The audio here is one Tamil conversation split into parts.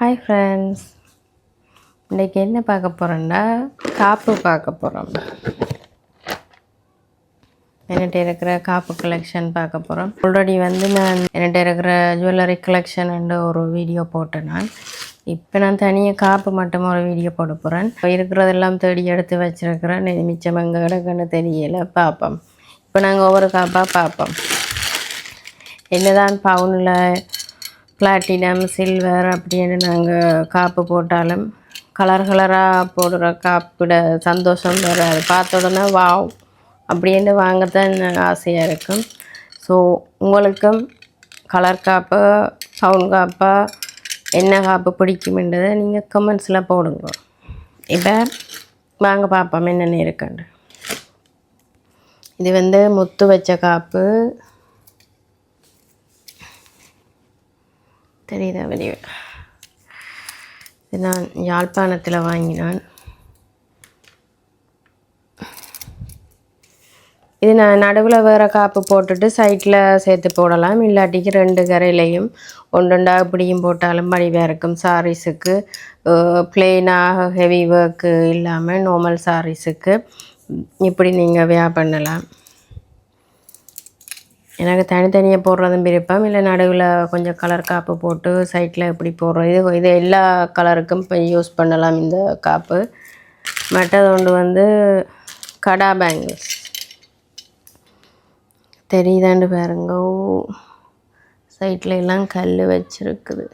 ஹாய் ஃப்ரெண்ட்ஸ் இன்றைக்கி என்ன பார்க்க போகிறோன்னா காப்பு பார்க்க போகிறோம் என்கிட்ட இருக்கிற காப்பு கலெக்ஷன் பார்க்க போகிறோம் ஆல்ரெடி வந்து நான் என்கிட்ட இருக்கிற ஜுவல்லரி கலெக்ஷன் ஒரு வீடியோ போட்டேன் நான். இப்போ நான் தனியாக காப்பு மட்டும் ஒரு வீடியோ போட போகிறேன் இப்போ இருக்கிறதெல்லாம் தேடி எடுத்து வச்சிருக்கிறேன். இது மிச்சம் எங்கே கிடக்குன்னு தெரியலை. பார்ப்போம். இப்போ நாங்கள் ஒவ்வொரு காப்பாக பார்ப்போம். என்னதான் பவுனில் பிளாட்டினம் சில்வர் அப்படின்னு நாங்கள் காப்பு போட்டாலும் கலர் கலராக போடுற காப்பிட சந்தோஷம் வராது. பார்த்த உடனே வாவ் அப்படின்னு வாங்கத்தான் ஆசையாக இருக்கும். ஸோ உங்களுக்கும் கலர் காப்பு சவுண்ட் காப்பா என்ன காப்பு பிடிக்குமென்றதை நீங்கள் கமெண்ட்ஸில் போடுங்க. இப்போ வாங்க பார்ப்போம் என்னென்ன இருக்குன்னு. இது வந்து முத்து வச்ச காப்பு. தெரியுதா வெளியே இது நான் யாழ்ப்பாணத்தில் வாங்கினான். இது நான் நடுவில் வேறு காப்பு போட்டுட்டு சைட்டில் சேர்த்து போடலாம். இல்லாட்டிக்கு ரெண்டு கரையிலையும் ஒன்றுண்டா இப்படியும் போட்டாலும் மடிவாக இருக்கும் சாரீஸுக்கு பிளெயினாக ஹெவி ஒர்க்கு இல்லாமல் நார்மல் சாரீஸுக்கு இப்படி நீங்கள் வியா பண்ணலாம். எனக்கு தனித்தனியாக போடுறதும் விருப்பம். இல்லை நடுவில் கொஞ்சம் கலர் காப்பு போட்டு சைட்டில் எப்படி போடுறோம் இது இது எல்லா கலருக்கும் இப்போ யூஸ் பண்ணலாம் இந்த காப்பு மற்றது ஒன்று வந்து கடா பேங்கிள்ஸ் தெரியுதாண்டு பாருங்க. சைட்டில் எல்லாம் கல் வச்சுருக்குது.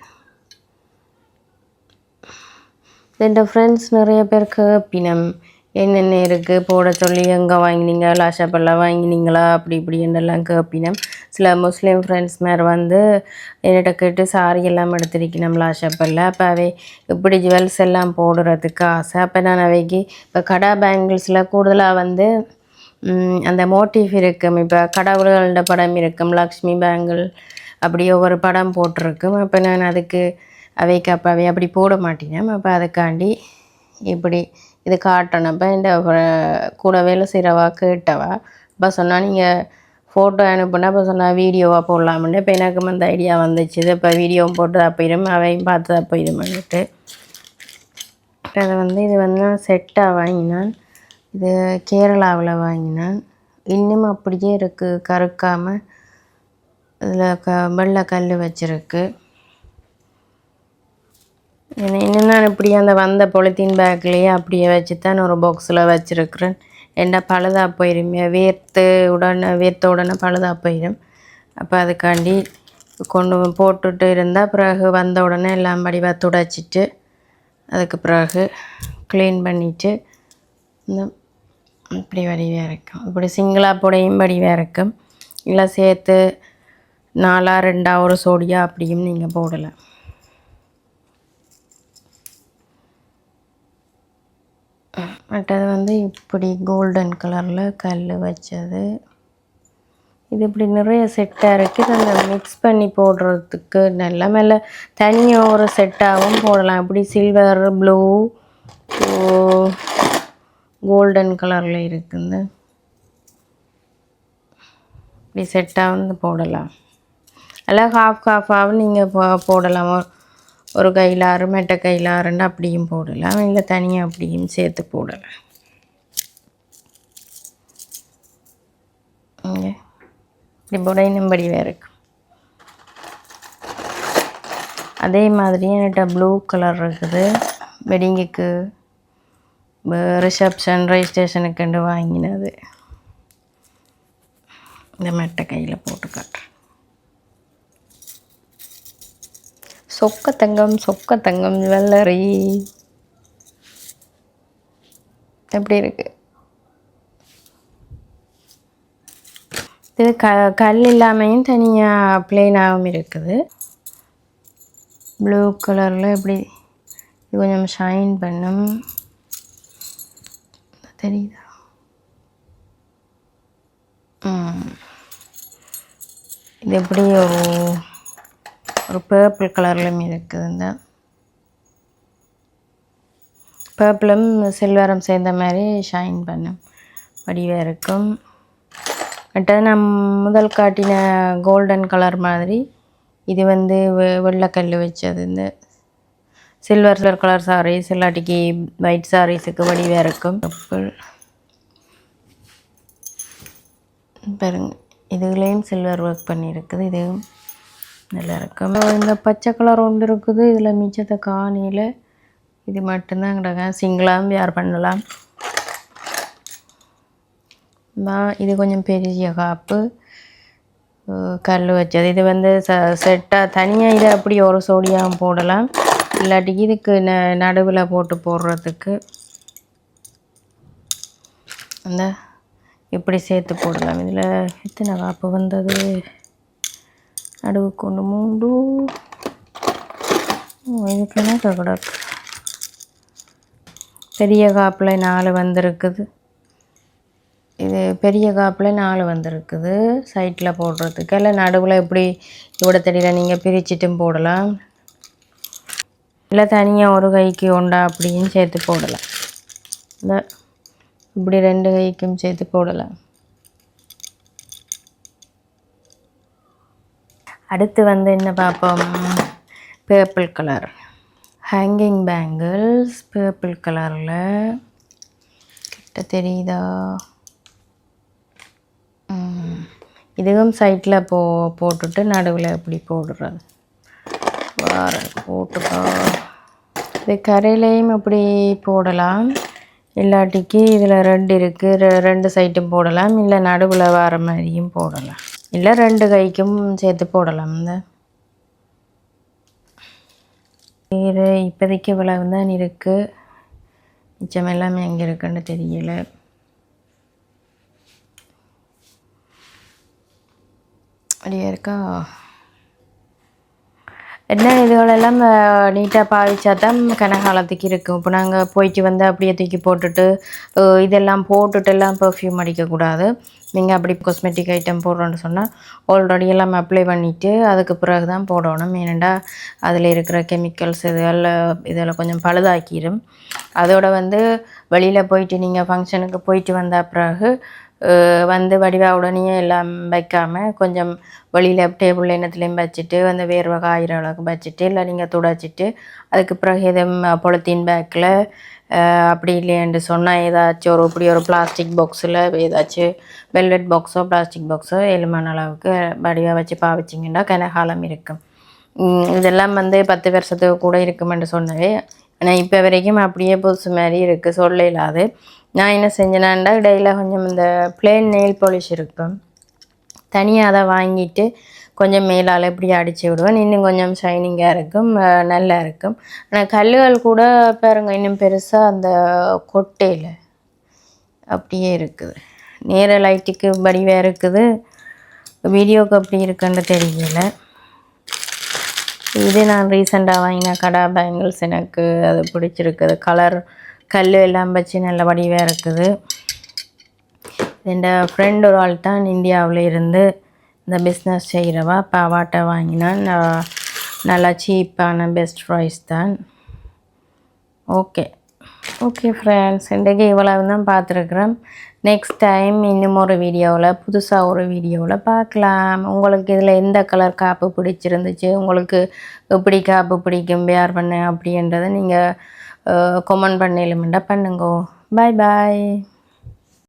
என் ஃப்ரெண்ட்ஸ் நிறைய பேர் கேப்பினம் என்னென்ன இருக்குது போட சொல்லி எங்கே வாங்கினீங்க? லாஷாப்பெல்லாம் வாங்கினீங்களா? அப்படி இப்படி என்னெல்லாம் கேப்பினேன் சில முஸ்லீம் ஃப்ரெண்ட்ஸ் மாதிரி வந்து என்னிட்ட கேட்டு சாரி எல்லாம் எடுத்திருக்கணும் லாஷாப்பில் அப்போ அவை இப்படி ஜுவல்ஸ் எல்லாம் போடுறதுக்கு ஆசை. அப்போ நான் அவைக்கு இப்போ கடா பேங்கிள்ஸில் கூடுதலாக வந்து அந்த மோட்டிவ் இருக்கும். இப்போ கடவுள்களோட படம் இருக்கும். லக்ஷ்மி பேங்கிள் அப்படி ஒவ்வொரு படம் போட்டிருக்கும். அப்போ நான் அதுக்கு அவைக்கு அப்போ அவை அப்படி போட மாட்டேன் அப்போ அதுக்காண்டி இப்படி இது காட்டணும் இந்த கூட வேலை செய்கிறவா கேட்டவா. அப்போ சொன்னால் நீங்கள் ஃபோட்டோ அனுப்புனா இப்போ சொன்னால் வீடியோவாக போடலாம்னு. இப்போ எனக்கு அந்த ஐடியா வந்துச்சு. இது இப்போ வீடியோவும் போட்டு போயிடும் அவையும் பார்த்து போயிடுமான்ட்டு அதை வந்து இது வந்து செட்டாக வாங்கினான். இது கேரளாவில் வாங்கினான். இன்னும் அப்படியே இருக்குது கருக்காமல் இதில் க வெள்ளை கல் வச்சுருக்கு. நான் இப்படி அந்த வந்த பொலித்தீன் பேக்லேயே அப்படியே வச்சு தான் ஒரு பாக்ஸில் வச்சுருக்குறேன். என்ன பழுதாக போயிருமே? வேர்த்து உடனே வேர்த்த உடனே பழுதாக போயிடும் அப்போ அதுக்காண்டி கொண்டு போட்டுட்டு இருந்தால் பிறகு வந்த உடனே எல்லாம் வடிவாக துடைச்சிட்டு அதுக்கு பிறகு க்ளீன் பண்ணிவிட்டு இந்த இப்படி வடிவாக இருக்கும். இப்படி சிங்கிளாக புடையும் வடிவாக இருக்கும். இல்லை சேர்த்து நாலாக ரெண்டாக ஒரு சோடியா அப்படியும் நீங்கள் போடலாம். மற்றது வந்து இப்படி கோல்டன் கலரில் கல் வச்சது. இது இப்படி நிறைய செட்டாக இருக்குது அந்த மிக்ஸ் பண்ணி போடுறதுக்கு நல்ல மேலே தனியாக ஒரு செட்டாகவும் போடலாம். இப்படி சில்வர் ப்ளூ கோல்டன் கலரில் இருக்குது இப்படி செட்டாக வந்து போடலாம். எல்லாம் ஹாஃப் ஹாஃபாகவும் நீங்கள் போ போடலாம். ஒரு கையில் மெட்டை கையில் அப்படியும் போடலாம் இல்லை தனியாக அப்படியும் சேர்த்து போடலாம் இங்கே. இப்படி புடையினும்படி வேறு இருக்கு. அதே மாதிரி என்கிட்ட ப்ளூ கலர் இருக்குது. வெட்டிங்குக்கு ரிசப்ஷன் ரெஜிஸ்ட்ரேஷனுக்குண்டு வாங்கினது. இந்த மெட்டை கையில் போட்டு காட்டுறேன். சொக்க தங்கம் சொக்க தங்கம் ஜுவல்லரி எப்படி இருக்கு? இது க கல் இல்லாமையும் தனியாக பிளெயினாகவும் இருக்குது. ப்ளூ கலரில் எப்படி இது கொஞ்சம் ஷைன் பண்ணும். தெரியுதா? இது எப்படி ஒரு ஒரு பர்பிள் கலர்லையும் இருக்குது இந்த பர்பிளும் சில்வரும் சேர்ந்த மாதிரி ஷைன் பண்ணும். வடிவாக இருக்கும். மற்றது நான் முதல் காட்டின கோல்டன் கலர் மாதிரி இது வந்து வெ வெள்ளைக்கல் வச்சது இந்த சில்வர் சில்வர் கலர் சாரீஸ் இல்லாட்டிக்கு ஒயிட் சாரீஸுக்கு வடிவாக இருக்கும். பர்பிள் பாருங்க இதுலேயும் சில்வர் ஒர்க் பண்ணியிருக்குது இதுவும் நல்லா இருக்கும் இந்த பச்சை கலர் ஒன்று இருக்குது. இதில் மிச்சத்தை காணியில் இது மட்டும்தான் கிடக்க சிங்கிளாகவும் வியார் பண்ணலாம். இது கொஞ்சம் பெரிய காப்பு. கல் வச்சது. இது வந்து ச செட்டாக தனியாக இதை அப்படி ஒரு சோடியாகவும் போடலாம். இல்லாட்டி இதுக்கு ந நடுவில் போட்டு போடுறதுக்கு. அந்த இப்படி சேர்த்து போடலாம். இதில் எத்தனை காப்பு வந்தது? நடுவுக்கு ஒன்று மூண்டு இதுக்கு பெரிய காப்பில் நாலு வந்திருக்குது. இது பெரிய காப்பில் நாலு வந்திருக்குது. சைட்டில் போடுறதுக்கு. இல்லை நடுவில் இப்படி இவ்வளோ தடியில் நீங்கள் பிரிச்சிட்டும் போடலாம். இல்லை தனியாக ஒரு கைக்கு உண்டா அப்படின்னு சேர்த்து போடலாம். இல்லை இப்படி ரெண்டு கைக்கும் சேர்த்து போடலாம். அடுத்து வந்து என்ன பார்ப்போம்? Purple colour hanging bangles purple கலரில் கிட்ட தெரியுதா? இதுவும் சைட்டில் போ போட்டுட்டு நடுவில் இப்படி போடுறது. வார போட்டுக்கா இது கரையிலையும் இப்படி போடலாம். இல்லாட்டிக்கு இதில் ரெண்டு இருக்குது ரெண்டு சைட்டும் போடலாம். இல்லை நடுவில் வர மாதிரியும் போடலாம். இல்லை ரெண்டு கைக்கும் சேர்த்து போடலாம். இந்த இப்போதைக்கு இவ்வளவு தான் இருக்குது மிச்சம் எல்லாமே எங்கே இருக்குன்னு தெரியல. அப்படியே இருக்கா? என்ன இதுகளெல்லாம் நீட்டாக பாவிச்சா தான் கனகாலத்துக்கு இருக்கும். இப்போ நாங்கள் போயிட்டு வந்து அப்படியே தூக்கி போட்டுட்டு இதெல்லாம் போட்டுட்டு எல்லாம் பெர்ஃப்யூம் அடிக்கக்கூடாது நீங்கள் அப்படி காஸ்மெட்டிக் ஐட்டம் போடுறோன்னு சொன்னால் ஆல்ரெடி எல்லாம் அப்ளை பண்ணிவிட்டு அதுக்கு பிறகு தான் போடணும். ஏனெண்டா அதில் இருக்கிற கெமிக்கல்ஸ் இதெல்லாம் இதெல்லாம் கொஞ்சம் பழுதாக்கிடும் அதோட வந்து வெளியில் போயிட்டு நீங்கள் ஃபங்க்ஷனுக்கு போயிட்டு வந்த பிறகு வந்து வடிவா உடனே எல்லாம் வைக்காமல் கொஞ்சம் வெளியில் டேபிள் எண்ணத்துலேயும் வச்சுட்டு அந்த வேர்வை காயிற அளவுக்கு வச்சுட்டு இல்லை நீங்கள் துடைச்சிட்டு அதுக்கு பிறகு எதுவும் பொலித்தீன் பேக்கில் அப்படி இல்லையென்று சொன்னால் ஏதாச்சும் ஒரு இப்படி ஒரு பிளாஸ்டிக் பாக்ஸில் ஏதாச்சும் வெல்வெட் பாக்ஸோ பிளாஸ்டிக் பாக்ஸோ எலுமான அளவுக்கு வடிவாக வச்சு பாவிச்சிங்கன்னா கனகாலம் இருக்கும். இதெல்லாம் வந்து பத்து வருஷத்துக்கு கூட இருக்குமென்று சொன்னவே ஆனால் இப்போ வரைக்கும் அப்படியே புதுசு மாதிரி இருக்குது சொல்ல இல்லாது. நான் என்ன செஞ்சேனாண்டா இடையில் கொஞ்சம் இந்த பிளேன் நெயில் பாலிஷ் இருக்கும். தனியாக அதை வாங்கிட்டு கொஞ்சம் மேலால் இப்படி அடித்து விடுவேன். இன்னும் கொஞ்சம் ஷைனிங்காக இருக்கும் நல்லா இருக்கும். ஆனால் கல்லுகள் கூட பாருங்க இன்னும் பெருசாக அந்த கொட்டையில் அப்படியே இருக்குது. நேர லைட்டுக்கு வடிவாக இருக்குது. வீடியோவுக்கு அப்படி இருக்குன்னு தெரியல. இது நான் ரீசெண்டாக வாங்கின கடா பேங்கிள்ஸ் எனக்கு அது பிடிச்சிருக்குது. கலர் கல் எல்லாம் வச்சு நல்ல வடிவாக இருக்குது. என் ஃப்ரெண்ட் ஒரு ஆள் தான் இந்தியாவில் இருந்து இந்த பிஸ்னஸ் செய்கிறவா பாவாட்டை வாங்கினான் நல்லா சீப்பான பெஸ்ட் ப்ரைஸ் தான். ஓகே ஓகே ஃப்ரெண்ட்ஸ் இன்றைக்கு இவ்வளவு தான் பார்த்துருக்குறேன் நெக்ஸ்ட் டைம் இன்னும் ஒரு வீடியோவில் புதுசாக ஒரு வீடியோவில் பார்க்கலாம். உங்களுக்கு இதில் எந்த கலர் காப்பு பிடிச்சிருந்துச்சு? உங்களுக்கு எப்படி காப்பு பிடிக்கும்? பேர் பண்ண அப்படின்றத நீங்கள் கொமெண்ட் கமெண்ட் பண்ணலுமெண்டா பண்ணுங்க. பாய் பாய்